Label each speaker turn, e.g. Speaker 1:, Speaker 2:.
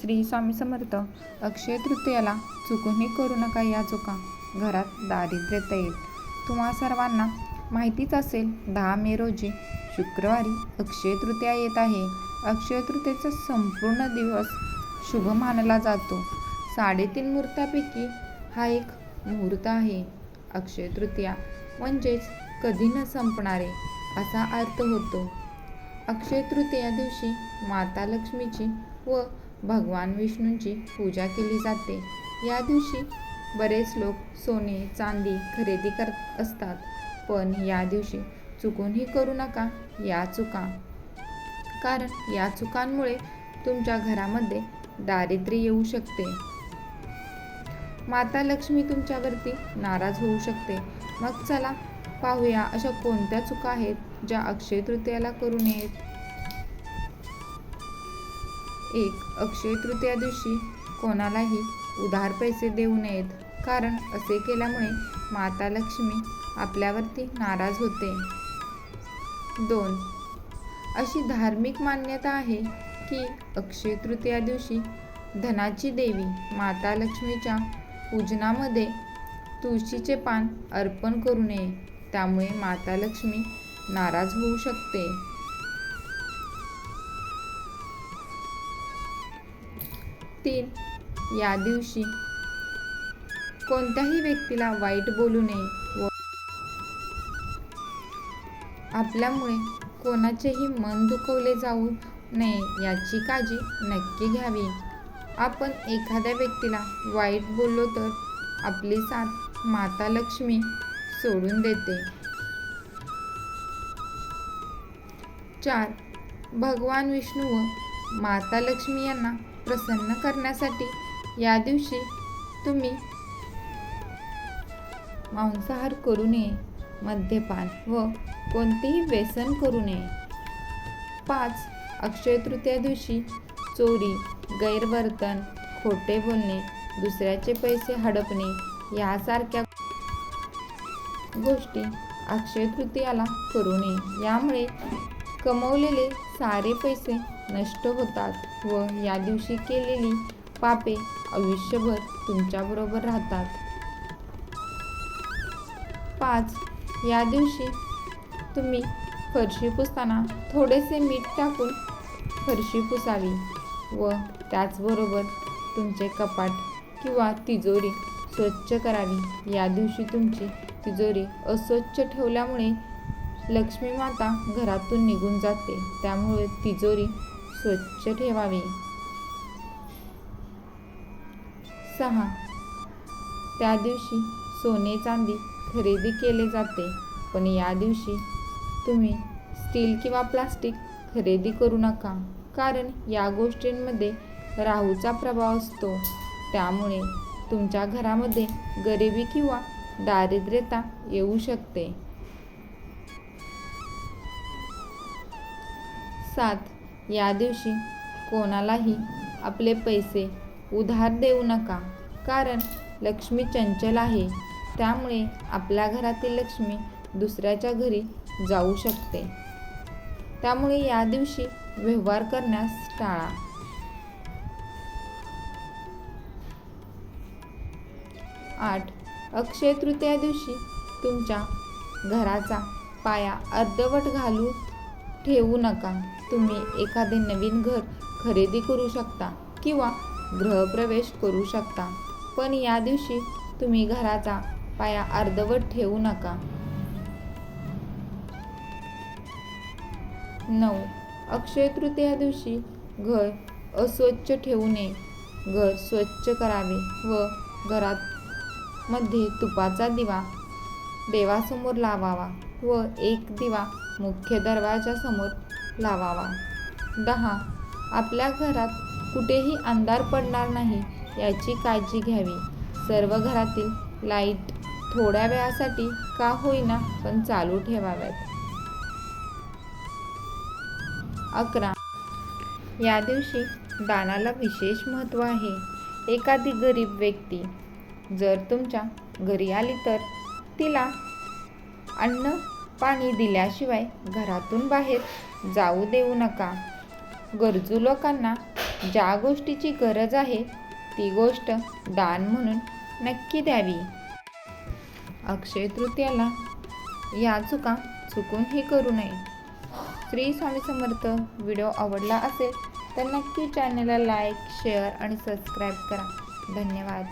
Speaker 1: श्री स्वामी समर्थ. अक्षय तृतीयाला चुकूनही करू नका या चुका. घरात दारिद्र्यता येईल तुम्हा सर्वांना माहितीच असेल दहा मे रोजी शुक्रवारी अक्षय तृतीया येत आहे. अक्षय तृतीयेचा संपूर्ण दिवस शुभ मानला जातो. साडेतीन मुहूर्तापैकी हा एक मुहूर्त आहे. अक्षय तृतीया म्हणजेच कधी न संपणारे असा अर्थ होतो. अक्षय तृतीया दिवशी माता लक्ष्मीची व भगवान विष्णूंची पूजा केली जाते. या दिवशी बरेच लोक सोने चांदी खरेदी करत असतात पण या दिवशी चुकूनही करू नका या चुका. कारण या चुकांमुळे तुमच्या घरामध्ये दारिद्र्य येऊ शकते. माता लक्ष्मी तुमच्यावरती नाराज होऊ शकते. मग चला पाहूया अशा कोणत्या चुका आहेत ज्या अक्षय तृतीयाला करू नयेत? एक अक्षय तृतीया दिवशी कोणालाही उधार पैसे देऊ नयेत. कारण असे केल्यामुळे माता लक्ष्मी आपल्यावरती नाराज होते. दोन. अशी धार्मिक मान्यता आहे की अक्षय तृतीया दिवशी धनाची देवी माता लक्ष्मीच्या पूजनामध्ये तुळशीचे पान अर्पण करू नये. त्यामुळे माता लक्ष्मी नाराज होऊ शकते. असतील या दिवशी कोणत्याही व्यक्तीला वाईट बोलू नये व आपल्यामुळे कोणाचेही मन दुखवले जाऊ नये याची काळजी नक्की घ्यावी. आपण एखाद्या व्यक्तीला वाईट बोललो तर आपली साथ माता लक्ष्मी सोडून देते. चार. भगवान विष्णू व माता लक्ष्मी यांना प्रसन्न करण्यासाठी या दिवशी तुम्ही मांसाहार करू नये मद्यपान व कोणतेही व्यसन करू नये. पाच अक्षय तृतीया दिवशी चोरी गैरवर्तन खोटे बोलणे दुसऱ्याचे पैसे हडपणे यासारख्या गोष्टी अक्षय तृतीयाला करू नये. यामुळे कमवलेले सारे पैसे नष्ट होतात व या दिवशी केलेली पापे आयुष्यभर तुमच्याबरोबर राहतात. पाच. या दिवशी तुम्ही फरशी पुसताना थोडेसे मीठ टाकून फरशी पुसावी व त्याचबरोबर तुमचे कपाट किंवा तिजोरी स्वच्छ करावी. या दिवशी तुमची तिजोरी अस्वच्छ ठेवल्यामुळे लक्ष्मी माता घरातून निघून जाते. त्यामुळे तिजोरी स्वच्छ ठेवावी. सहा. त्या दिवशी सोने चांदी खरेदी केले जाते. पण या दिवशी तुम्ही स्टील किंवा प्लास्टिक खरेदी करू नका. कारण या गोष्टींमध्ये राहूचा प्रभाव असतो. त्यामुळे तुमच्या घरामध्ये गरिबी किंवा दारिद्र्यता येऊ शकते. सात या दिवशी कोणालाही आपले पैसे उधार देऊ नका. कारण लक्ष्मी चंचल आहे. त्यामुळे आपल्या घरातील लक्ष्मी दुसऱ्याच्या घरी जाऊ शकते. त्यामुळे या दिवशी व्यवहार करण्यास टाळा. आठ. अक्षय तृतीया दिवशी तुमच्या घराचा पाया अर्धवट घालून ठेवू नका. तुम्ही एखादे नवीन घर खरेदी करू शकता किंवा गृहप्रवेश करू शकता. पण या दिवशी तुम्ही घराचा पाया अर्धवट ठेवू नका. नऊ. अक्षय तृतीया दिवशी घर अस्वच्छ ठेवू नये. घर स्वच्छ करावे व घरात मध्ये तुपाचा दिवा देवासमोर लावावा व एक दिवा मुख्य दरवाजासमोर लावावा. दहा. आपल्या घरात कुठेही अंधार पडणार नाही याची काळजी घ्यावी. सर्व घरातील लाइट थोड्या वेळासाठी का होईना पण चालू ठेवाव्यात. अकरा. या दिवशी दानाला विशेष महत्त्व आहे. एखादी गरीब व्यक्ती जर तुमच्या घरी आली तर तिला अन्न पाणी दिल्याशिवाय घरातून बाहेर जाऊ देऊ नका. गरजू लोकांना ज्या गोष्टीची गरज आहे ती गोष्ट दान म्हणून नक्की द्यावी. अक्षय तृतीयाला या चुका चुकूनही करू नये. श्री स्वामी समर्थ व्हिडिओ आवडला असेल तर नक्की चॅनलला लाईक शेअर आणि सबस्क्राईब करा. धन्यवाद.